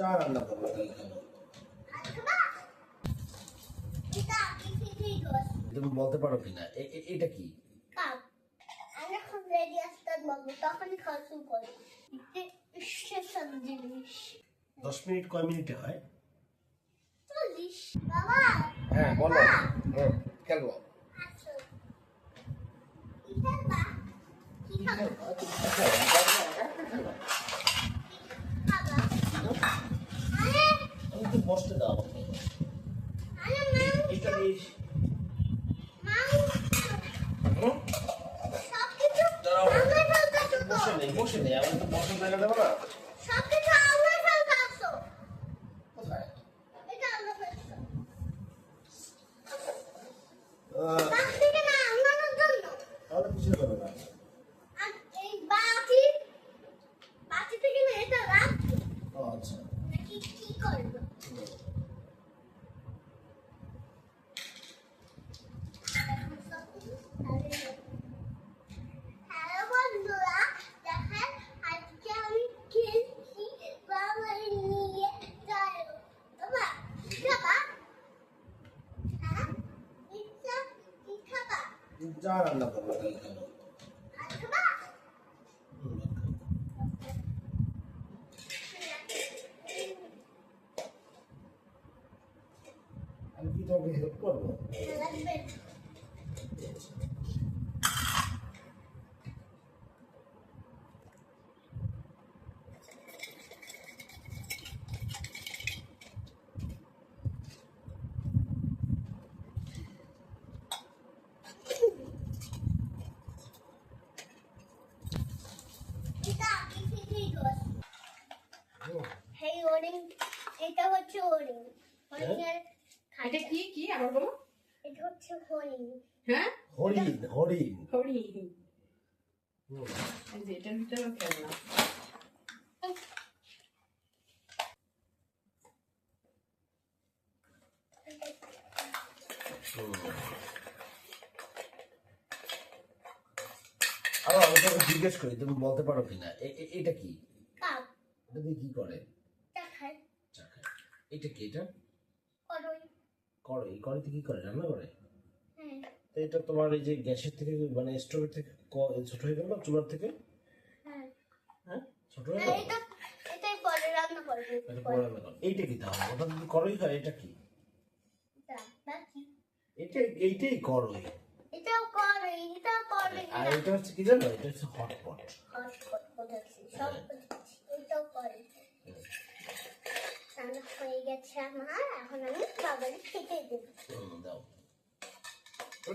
যা রান্না করব। তুমি বলতে পারো কিনা? এটা কি? দশ মিনিট কয় মিনিটে হয়? হ্যাঁ বলো। হ্যাঁ কেন আসো এটা বা কি খাব খাবা আরে আমি কষ্ট দাও। এটা তো বসে নেই বসে নেই, আমি তো বসে জায়গা দেবো না সবকিছু আমার সঙ্গে আসো কোথায় এটা আমরা ফেলছো আহ, বাস থেকে না আনানোর জন্য তাহলে কিছু করবে না আর এই বাটি বাটি থেকে না এটা রাখব ও আচ্ছা নাকি কি করব হ্যালো বন্ধুরা দেখেন আজকে আমি খেলছি বাবা নিয়ে যায় বাবা কি খাবা হ্যাঁ ইচ্ছা কি খাবা যা রান্না করব তাই খাব ভাত খাবা হুম, ভাত খাব। আমি কি তোমাকে হেল্প করব এটা হরিণের এটা কি কি? আবার বলো। এটা হচ্ছে হরিণ। হ্যাঁ? হরিণ হরিণ। হরি হুম, এই যে এটার ভিতরে খেলনা। আবার আমি তোকে জিজ্ঞেস করি তুমি বলতে পারো কিনা? এটা কি? কাপ এটা দিয়ে কি করে। এটা কি এটা? করই করে এই কড়াইতে কি করে? রান্না করে? হ্যাঁ তো এটা তোমার এই যে গ্যাসের থেকে মানে স্টোভের থেকে ছোট হয়ে গেল না চুলার থেকে? হ্যাঁ। হ্যাঁ? ছোট হয়ে হ্যাঁ, গেল? এটা এটাই পরে রান্না করব। এটা পরে রান্না করো। এইটা কি তাহলে? ওটা যদি করই হয় এটা কি? এটা এইটাই করই এটাও করে এটাও করে আর এটা হচ্ছে কি জানো? এটা হচ্ছে হটপট হটপট বলেছি সব বলেছি এটাও করে রান্না হয়ে গেছে আমার এখন আমি বাবাকে খেতে দেবো। দাও।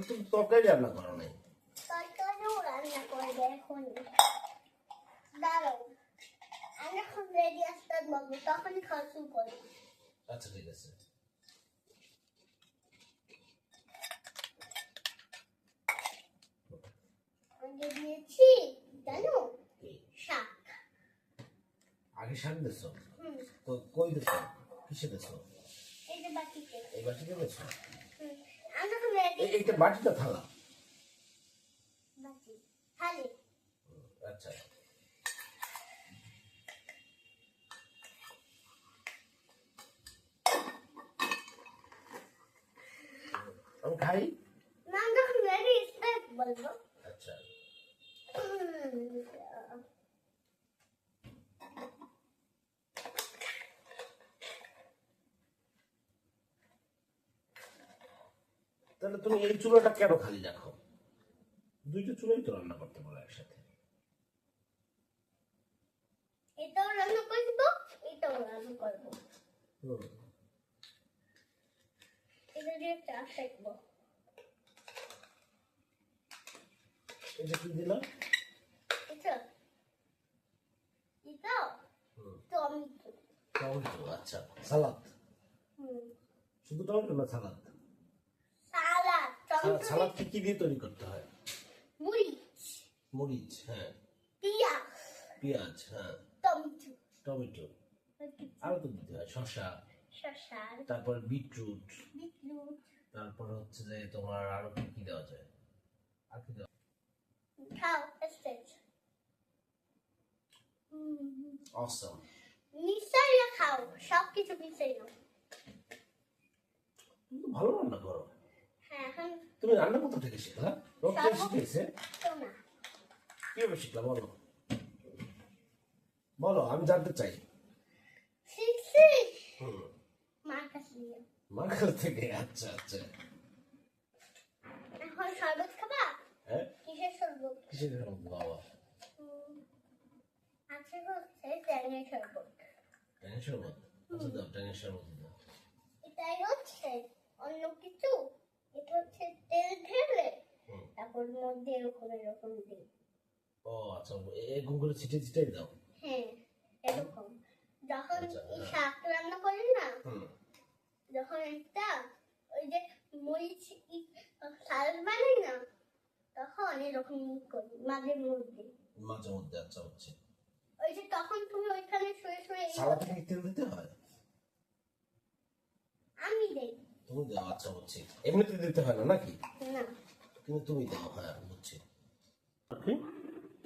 তুমি তরকারি রান্না করো নাই তরকারিও রান্না করবে এখন দাঁড়াও। আমি যখন রেডি আসতে বলব তখনই খাওয়া শুরু করব। আচ্ছা ঠিক আছে। আগে দিয়েছি জানো? শাক। আগে শাক তো কই দেছো? কিসে গেছো এই বাটিতে এই- এইটা বাটিটা থালা। আচ্ছা। আমি খাই না আমি যখন রেডি স্টার্ট বলব আচ্ছা হুম, তাহলে তুমি এই চুলাটা কেন খালি রাখো দুইটা চুলাই তো রান্না করতে পারো একসাথে। এটাও রান্না করব এটাও রান্না করব। হুম। এটা দিয়ে চা খাইবো। এটা কি এটা। টমেটো। টমেটো আচ্ছা সালাদ। শুধু টমেটো না সালাদ? সালাদ সালাদ কি কি দিয়ে তৈরি করতে হয়? মরিচ মরিচ হ্যাঁ। পেঁয়াজ। পেঁয়াজ হ্যাঁ। টমেটো। টমেটো। আরও তো দিতে হয় শসা। শসা। তারপর বিটরুট। বিটরুট। তারপর হচ্ছে যে তোমার আরও কি কি দেওয়া যায়? আর কি দেওয়া খাও হুম অসম নিশ্চয়ই খাও দাও সব কিছু পিছিয়ে নাও তুমি ভালো রান্না করো। তুমি রান্না কোথা থেকে শিখলা রোজ শিখেছে কীভাবে শিখলা বলো? বলো আমি জানতে চাই। মার কাছে থেকে? আচ্ছা আচ্ছা। এখন শরবত খাবা? হ্যাঁ? কিসের শরবত? কিসের এরকম বাবা? উম, হচ্ছে ট্যাঙের শরবত। ট্যাংের শরবত? আচ্ছা দাও ট্যাংের শরবত দাও। এটাই হচ্ছে অন্য কিছু? হচ্ছে তেল ঢেলে তারপর মধ্যে এরকম এরকম দিই। ও আচ্ছা এরকম করে ছিটে ছিটাই দাও। হ্যাঁ এরকম। যখন আচ্ছা, হ্যাঁ। শাক রান্না করি না যখন একটা ওই যে মরিচ বানাই না তখন এরকম করি মাঝে মধ্যে। মাঝে মধ্যে আচ্ছা হচ্ছে ওই যে তখন তুমি ওইখানে শুয়ে শুয়ে এই- তেল দিতে হয়? আমি দেই। তুমি দাও আচ্ছা হচ্ছে। এমনিতে দিতে হয় না নাকি? না। কিন্তু তুমি দাও হ্যাঁ বুঝছি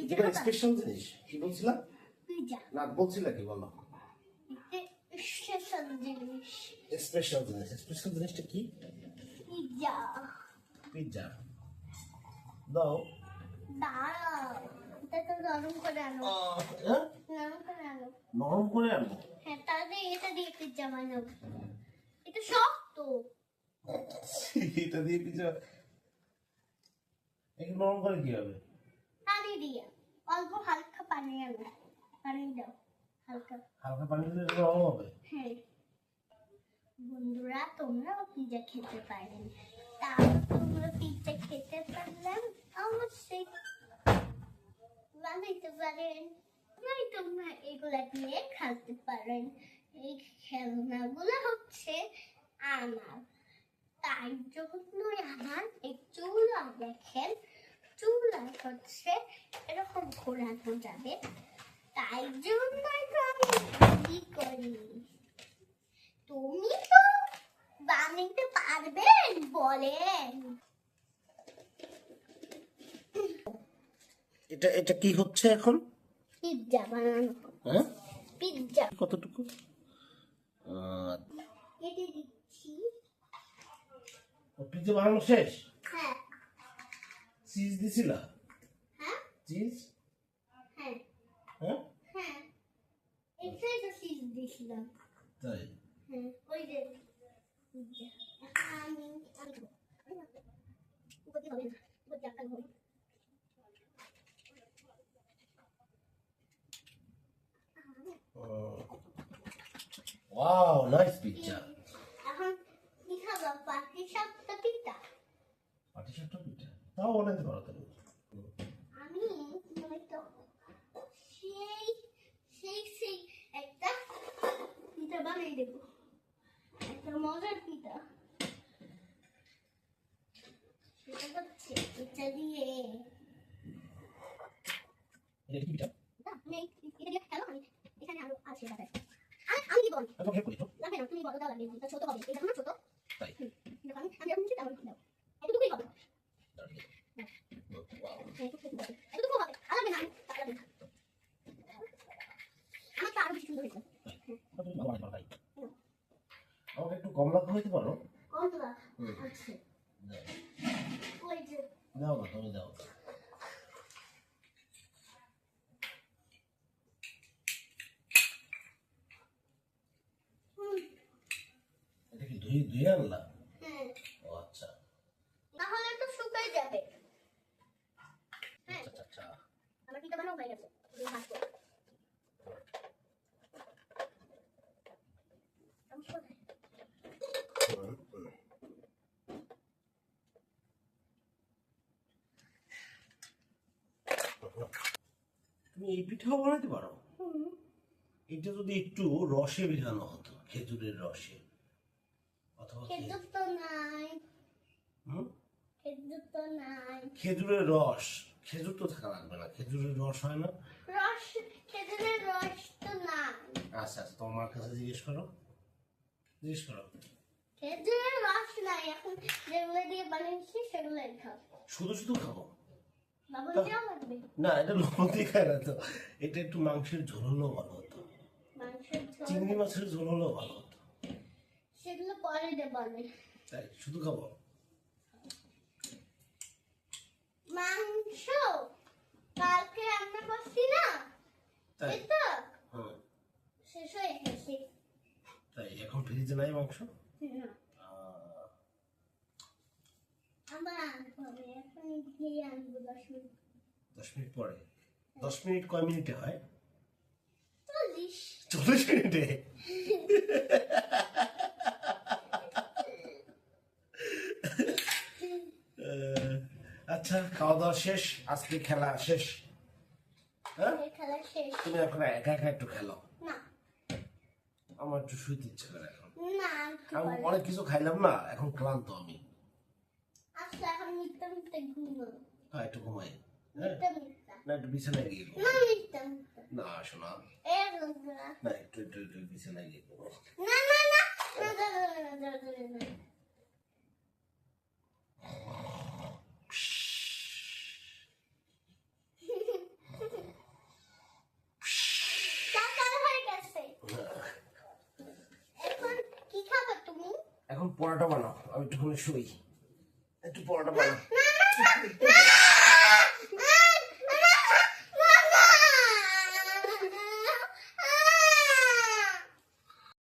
এটা স্পেশাল জিনিস কি বলছিলা? পিজা না বলছিলা কি বলো। স্পেশাল জিনিস। স্পেশাল জিনিস স্পেশাল জিনিসটা কি? পিজা পিৎজা দাও। দাঁড়াও এটা তো গরম করে আনো। হ্যাঁ? নরম করে আনো। নরম করে আনব হ্যাঁ তাহলে এটা দিয়ে পিজ্জা বানাবো। এটা শক্ত এটা দিয়ে পিৎজা একটু নরম করে কি হবে? পানি দিয়ে অল্প হালকা পানি আনো। পানি দাও হালকা। হালকা পানি দিলে নরম হবে? হ্যাঁ। বন্ধুরা তোমরাও পিজ্জা খেতে পারেন। তা তোমরা পিজ্জা খেতে পারলাম অবশ্যই। বানাইতে পারেন। নয় তোমরা এগুলা দিয়ে খেলতে পারেন। এই খেলনাগুলো হচ্ছে আমার তাই জন্যই আমার এই চুলা দেখেন চুলা হচ্ছে এরকম ঘোরানো যাবে। তাই জন্যই তো আমি কি করি। তুমি তো বানাইতে পারবেন বলেন। এটা এটা কি হচ্ছে এখন? পিজ্জা বানানো। হ্যাঁ? পিজ্জা কতটুকু? আহ, দিচ্ছি বানানো শেষ? চিজ দিছিলা? হ্যাঁ। চিজ হ্যাঁ। হ্যাঁ? তাই? হ্যাঁ ওই যে পিজ্জা এখন আমি আমি দেবো। উপর দিয়ে হবে না উপর দিয়ে আটকানো হবে ওয়াও নাইস পিৎজা এখন কি খাব পাটি সাপটা পিঠা পাটি সাপটা পিঠা তাও বানাইতে পারো তুমি আমি সেই সেই সেই একটা পিঠা বানিয়ে দেব। একটা মজার পিঠা। সেটা হচ্ছে এটা দিয়ে এটা কি পিঠা? না, আমি এটা দিয়ে খেলো আমি এখানে আরও আছে সাথে আমি আমি দিব হেল্প করি তো। না তুমি বড় দাও এটা ছোট হবে। এটা না ছোট। তাই। আমি আমি দাও এতটুকুই হবে। আমাকে একটু কম লাগা হইতে পারো? দাও না তুমি দাও এটা কি ধুয়ে ধুয়ে আনলা হ্যাঁ ও আচ্ছা তাহলে তো শুকাই যাবে হ্যাঁ আচ্ছা আচ্ছা আমার পিঠা বানাও হয়ে গেছে তুমি হাত করো। আমি কোথায়? হুম, হুম। তুমি এই পিঠাও বানাতে পারো। এটা যদি একটু রসে ভেজানো হতো খেজুরের রসে অথবা খেজুর। তো নাই। খেজুর তো নাই। খেজুরের রস খেজুর তো থাকা লাগবে না খেজুরের রস হয় না। রস খেজুরের রস তো নাই। আচ্ছা আচ্ছা তোমার কাছে জিজ্ঞেস করো। জিজ্ঞেস করো। খেজুরের রস নাই এখন যেগুলো দিয়ে বানিয়েছি সেগুলোই খাও শুধু শুধু খাব? না এটা লবণ দিয়ে খায় না তো। এটা একটু মাংসের ঝোল হলেও ভালো হতো। চিংড়ি মাছের ঝোল হলেও ভালো হতো। সেগুলো পরে দেবো আমি। তাই শুধু খাব? মাংস? কালকে রান্না করছি না? তাই? তো। হ্যাঁ। শেষ হয়ে গেছে। তাই এখন ফ্রিজে নাই মাংস? হুম। আহ, আবার আনতে হবে এখন গিয়ে আনব দশ মিনিট পরে। দশ মিনিট কয় মিনিটে হয়? চল্লিশ। মিনিটে? আচ্ছা খাওয়া দাওয়া শেষ? আজকে খেলা শেষ? হ্যাঁ? তুমি এখন একা একা একটু খেলো? আমার একটু শুইতে ইচ্ছে করে এখন। আমি অনেক কিছু খাইলাম না এখন ক্লান্ত আমি। এখন মিথ্যা এখন পরোটা বানাও আমি একটুখানি শুই। പോകണ്ട